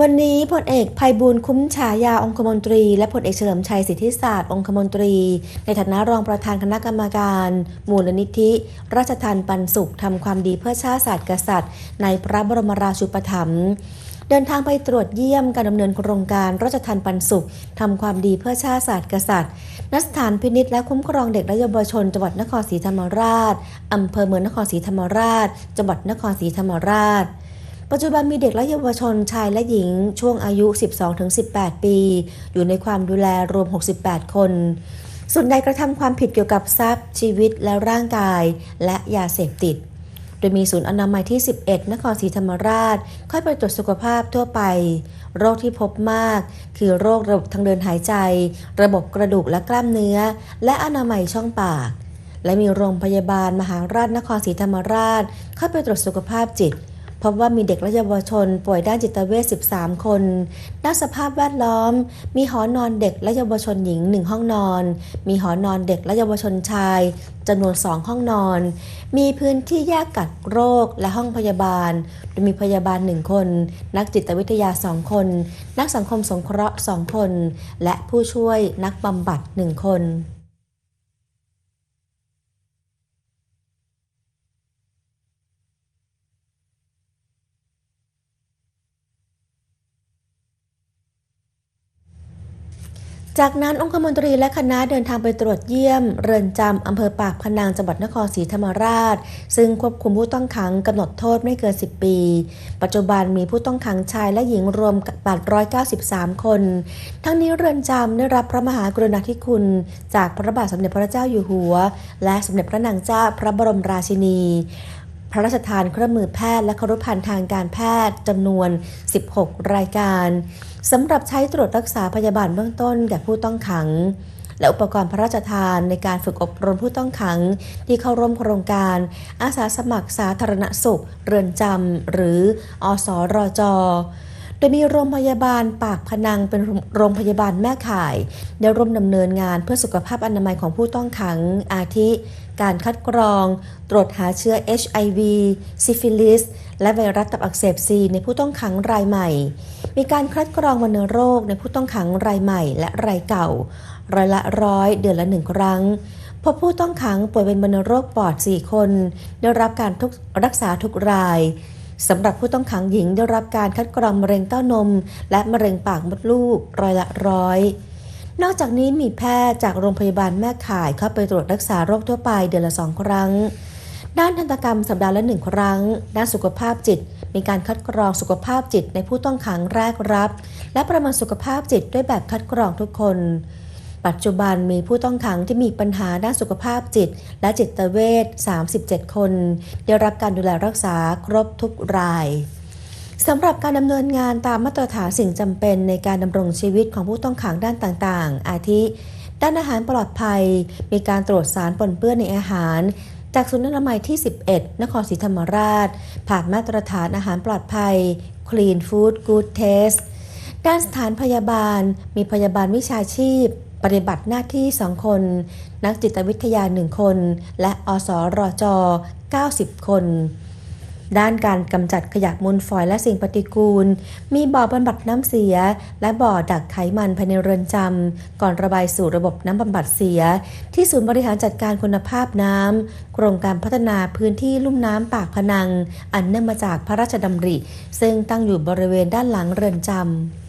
วันนี้พลเอกภัยบูลย์คุ้มฉายาองคมนตรี และพลเอกเฉลิมชัยสิทธิศาสตร์องคมนตรี ในฐานะรองประธานคณะกรรมการ มูลนิธิ ราชทานปันสุขทำความดีเพื่อชาติศาสตร์กษัตริย์ ในพระบรมราชูปถัมภ์เดินทางไปตรวจเยี่ยมการดำเนินโครงการราชทานปันสุขทำความดีเพื่อชาติศาสตร์กษัตริย์ณสถานพินิจและคุ้มครองเด็กและเยาวชนจังหวัดนครศรีธรรมราชอำเภอเมืองนครศรีธรรมราช จังหวัดนครศรีธรรมราช ปัจจุบันมีเด็กและเยาวชนชายและหญิงช่วงอายุ 12-18 ปี อยู่ในความดูแลรวม 68 คน ส่วนใดกระทำความผิดเกี่ยวกับทรัพย์ ชีวิตและร่างกายและยาเสพติด โดยมีศูนย์อนามัยที่ 11 นครศรีธรรมราช ค่อยไปตรวจสุขภาพทั่วไป โรคที่พบมาก คือโรคระบบทางเดินหายใจ ระบบกระดูกและกล้ามเนื้อ และอนามัยช่องปากและมีโรงพยาบาลมหาราชนครศรีธรรมราช เข้าไปตรวจสุขภาพจิต พบว่ามีเด็กและเยาวชนป่วยด้านจิตเวช 13 คนด้านสภาพแวดล้อม มีหอนอนเด็กและเยาวชนหญิง 1 ห้องนอน มีหอนอนเด็กและเยาวชนชายจำนวน 2 ห้องนอน มีพื้นที่แยกกักโรคและห้องพยาบาล โดยมีพยาบาล 1 คน นักจิตวิทยา 2 คน นักสังคมสงเคราะห์ 2 คน และผู้ช่วยนักบำบัด 1 คน จากนั้นองคมนตรีและคณะเดินทางไปตรวจเยี่ยม เรือนจำอำเภอปากพนังจังหวัดนครศรีธรรมราช ซึ่งควบคุมผู้ต้องขังกำหนดโทษไม่เกิน 10 ปี ปัจจุบันมีผู้ต้องขังชายและหญิงรวม893 คน ทั้งนี้เรือนจำได้รับพระมหากรุณาธิคุณ จากพระบาทสมเด็จพระเจ้าอยู่หัว และสมเด็จพระนางเจ้าพระบรมราชินีพระราชทานเครื่องมือแพทย์และครุภัณฑ์ทางการแพทย์จำนวน 16 รายการ สำหรับใช้ตรวจรักษาพยาบาลเบื้องต้นแก่ผู้ต้องขัง และอุปกรณ์พระราชทานในการฝึกอบรมผู้ต้องขัง ที่เข้าร่วมโครงการ อาสาสมัครสาธารณสุข เรือนจำหรืออสรอจโดยมีโรงพยาบาลปากพนังเป็นโรงพยาบาลแม่ข่าย ได้ร่วมดำเนินงานเพื่อสุขภาพอนามัยของผู้ต้องขังอาทิ การคัดกรอง ตรวจหาเชื้อ HIV ซิฟิลิส และไวรัสตับอักเสบซีในผู้ต้องขังรายใหม่ มีการคัดกรองวัณโรคในผู้ต้องขังรายใหม่และรายเก่าร้อยละร้อยเดือนละหนึ่งครั้งพบผู้ต้องขังป่วยเป็นวัณโรคปอด 4 คน ได้รับการรักษาทุกรายสำหรับผู้ต้องขังหญิงได้รับการคัดกรองมะเร็งเต้านม และมะเร็งปากมดลูกร้อยละร้อย นอกจากนี้มีแพทย์จากโรงพยาบาลแม่ข่ายเข้าไปตรวจรักษาโรคทั่วไปเดือนละสองครั้ง ด้านทันตกรรมสัปดาห์ละหนึ่งครั้ง ด้านสุขภาพจิต มีการคัดกรองสุขภาพจิตในผู้ต้องขังแรกรับ และประเมินสุขภาพจิตด้วยแบบคัดกรองทุกคน ปัจจุบันมีผู้ต้องขังที่มีปัญหาด้านสุขภาพจิต และจิตเวช37 คน ได้รับการดูแลรักษาครบทุกราย สำหรับการดำเนินงานตามมาตรฐานสิ่งจำเป็นในการดำรงชีวิตของผู้ต้องขังด้านต่างๆ อาทิ ด้านอาหารปลอดภัย มีการตรวจสารปนเปื้อนในอาหาร จากศูนย์อนามัยที่ 11 นครศรีธรรมราช ผ่านมาตรฐานอาหารปลอดภัย Clean Food Good Taste ด้านสถานพยาบาล มีพยาบาลวิชาชีพ ปฏิบัติหน้าที่ 2 คน นักจิตวิทยา 1 คน และอสรอจ 90 คน ด้านการกำจัดขยะมูลฝอยและสิ่งปฏิกูล มีบ่อบำบัดน้ำเสีย และบ่อดักไขมันภายในเรือนจำก่อนระบายสู่ระบบน้ำบำบัดเสีย ที่ศูนย์บริหารจัดการคุณภาพน้ำโครงการพัฒนาพื้นที่ลุ่มน้ำปากพนัง อันเนื่องมาจากพระราชดำริ ซึ่งตั้งอยู่บริเวณด้านหลังเรือนจำ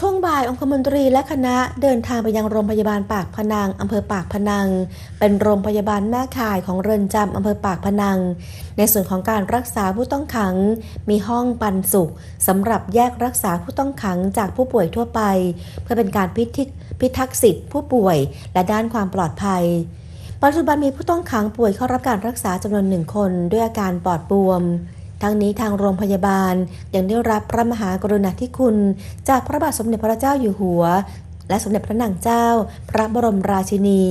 ช่วงบ่ายองคมนตรีและคณะเดินทางไปยังโรงพยาบาลปากพนังอำเภอปากพนัง เป็นโรงพยาบาลแม่ข่ายของเรือนจำอำเภอปากพนัง ในส่วนของการรักษาผู้ต้องขัง มีห้องปันสุขสำหรับแยกรักษาผู้ต้องขังจากผู้ป่วยทั่วไป เพื่อเป็นการพิทิกพิทักษ์สิทธิผู้ป่วยและด้านความปลอดภัย ปัจจุบันมีผู้ต้องขังป่วยเข้ารับการรักษาจำนวนหนึ่งคนด้วยอาการปอดบวม ทั้งนี้ทางโรงพยาบาลยังได้รับพระมหากรุณาธิคุณ จากพระบาทสมเด็จพระเจ้าอยู่หัว และสมเด็จพระนางเจ้า พระบรมราชินี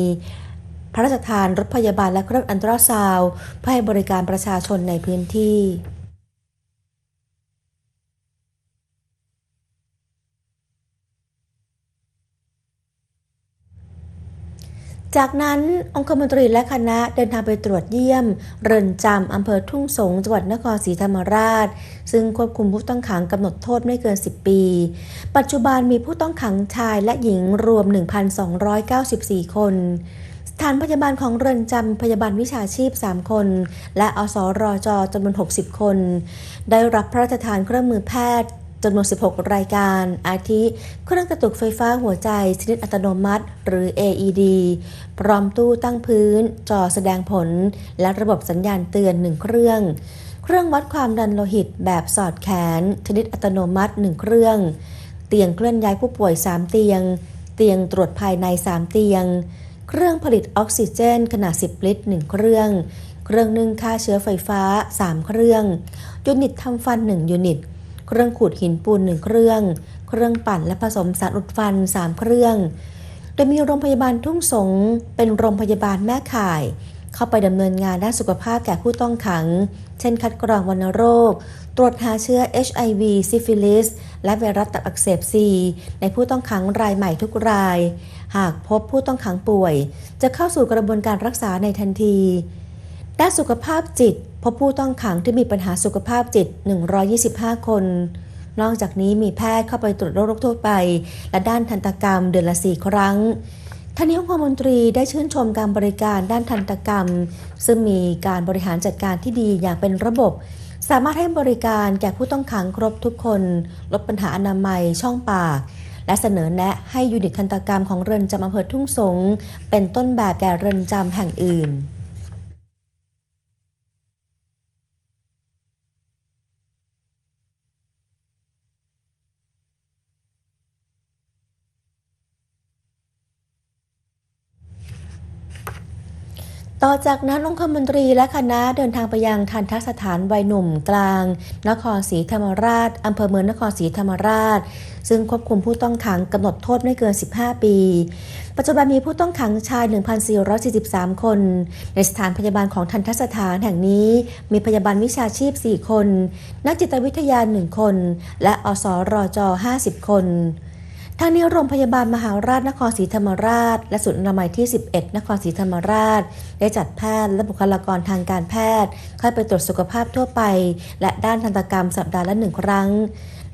พระราชทานรถพยาบาลและเครื่องอันตราซาวเพื่อให้บริการประชาชนในพื้นที่ จากนั้นองคมนตรีและคณะเดินทางไปตรวจเยี่ยม เรือนจำอำเภอทุ่งสงจังหวัดนครศรีธรรมราช ซึ่งควบคุมผู้ต้องขังกำหนดโทษไม่เกิน 10 ปี ปัจจุบันมีผู้ต้องขังชายและหญิงรวม 1,294 คนสถานพยาบาลของเรือนจำพยาบาลวิชาชีพ 3 คน และอสรอจจำนวน 60 คน ได้รับพระราชทานเครื่องมือแพทย์ จำนวน 16 รายการ อาทิ เครื่องกระตุกไฟฟ้าหัวใจ ชนิดอัตโนมัติ หรือ AED พร้อมตู้ตั้งพื้น จอแสดงผล และระบบสัญญาณเตือน 1 เครื่อง เครื่องวัดความดันโลหิตแบบสอดแขน ชนิดอัตโนมัติ 1 เครื่อง เตียงเคลื่อนย้ายผู้ป่วย 3 เตียง เตียงตรวจภายใน 3 เตียง เครื่องผลิตออกซิเจน ขนาด 10 ลิตร 1 เครื่อง เครื่องนึ่งฆ่าเชื้อไฟฟ้า 3 เครื่อง ยูนิตทำฟัน 1 ยูนิต เครื่องขูดหินปูน1เครื่อง เครื่องปั่นและผสมสารอุดฟัน 3 เครื่อง โดยมีโรงพยาบาลทุ่งสงเป็นโรงพยาบาลแม่ข่าย เข้าไปดำเนินงานด้านสุขภาพแก่ผู้ต้องขัง เช่นคัดกรองวัณโรค ตรวจหาเชื้อ HIV ซิฟิลิส และไวรัสตับอักเสบซีในผู้ต้องขังรายใหม่ทุกราย หากพบผู้ต้องขังป่วย จะเข้าสู่กระบวนการรักษาในทันที ด้านสุขภาพจิต พบผู้ต้องขังที่มีปัญหาสุขภาพจิต 125 คน นอกจากนี้มีแพทย์เข้าไปตรวจโรคทั่วไป และด้านทันตกรรมเดือนละ4ครั้งท่านนายกรัฐมนตรีได้ชื่นชมการบริการด้านทันตกรรม ซึ่งมีการบริหารจัดการที่ดีอย่างเป็นระบบ สามารถให้บริการแก่ผู้ต้องขังครบทุกคน ลดปัญหาอนามัยช่องปาก และเสนอแนะให้ยูนิตทันตกรรมของเรือนจำอำเภอทุ่งสง เป็นต้นแบบแก่เรือนจำแห่งอื่น ต่อจากนั้นองคมนตรีและคณะเดินทางไปยังทันทสถานวัยหนุ่มกลาง นครศรีธรรมราชอำเภอเมืองนครศรีธรรมราช ซึ่งควบคุมผู้ต้องขังกำหนดโทษไม่เกิน 15 ปี ปัจจุบันมีผู้ต้องขังชาย 1,443 คน ในสถานพยาบาลของทันทสถานแห่งนี้มีพยาบาลวิชาชีพ 4 คน นักจิตวิทยา 1 คน และอสรจ50 คน ทางนี้โรงพยาบาลมหาราชนครศรีธรรมราช และศูนย์อนามัยที่ 11 นครศรีธรรมราช ได้จัดแพทย์และบุคลากรทางการแพทย์เข้าไปตรวจสุขภาพทั่วไป และด้านทันตกรรมสัปดาห์ละหนึ่งครั้ง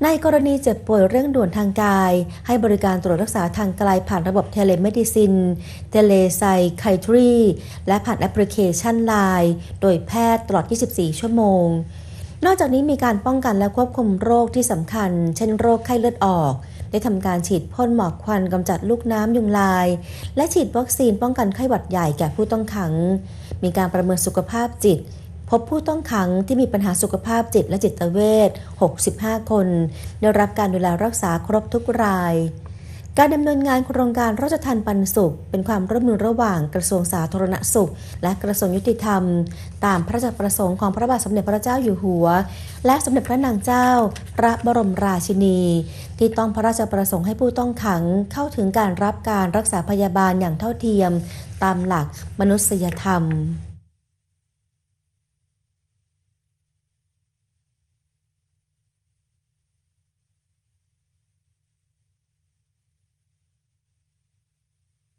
ในกรณีเจ็บป่วยเร่งด่วนทางกาย ให้บริการตรวจรักษาทางไกลผ่านระบบเทเลเมดิซิน เทเลไซไคทรี และผ่านแอปพลิเคชันไลน์โดยแพทย์ตลอด 24 ชั่วโมง นอกจากนี้มีการป้องกันและควบคุมโรคที่สำคัญ เช่นโรคไข้เลือดออก ได้ทำการฉีดพ่นหมอกควันกำจัดลูกน้ำยุงลาย และฉีดวัคซีนป้องกันไข้หวัดใหญ่แก่ผู้ต้องขัง มีการประเมินสุขภาพจิต พบผู้ต้องขังที่มีปัญหาสุขภาพจิตและจิตเวช65 คน ได้รับการดูแลรักษาครบทุกราย การดำเนินงานโครงการราชทันปันสุข เป็นความร่วมมือระหว่างกระทรวงสาธารณสุข และกระทรวงยุติธรรม ตามพระราชประสงค์ของพระบาทสมเด็จพระเจ้าอยู่หัว และสมเด็จพระนางเจ้า พระบรมราชินี ที่ต้องพระราชประสงค์ให้ผู้ต้องขังเข้าถึงการรับการรักษาพยาบาลอย่างเท่าเทียม ตามหลักมนุษยธรรม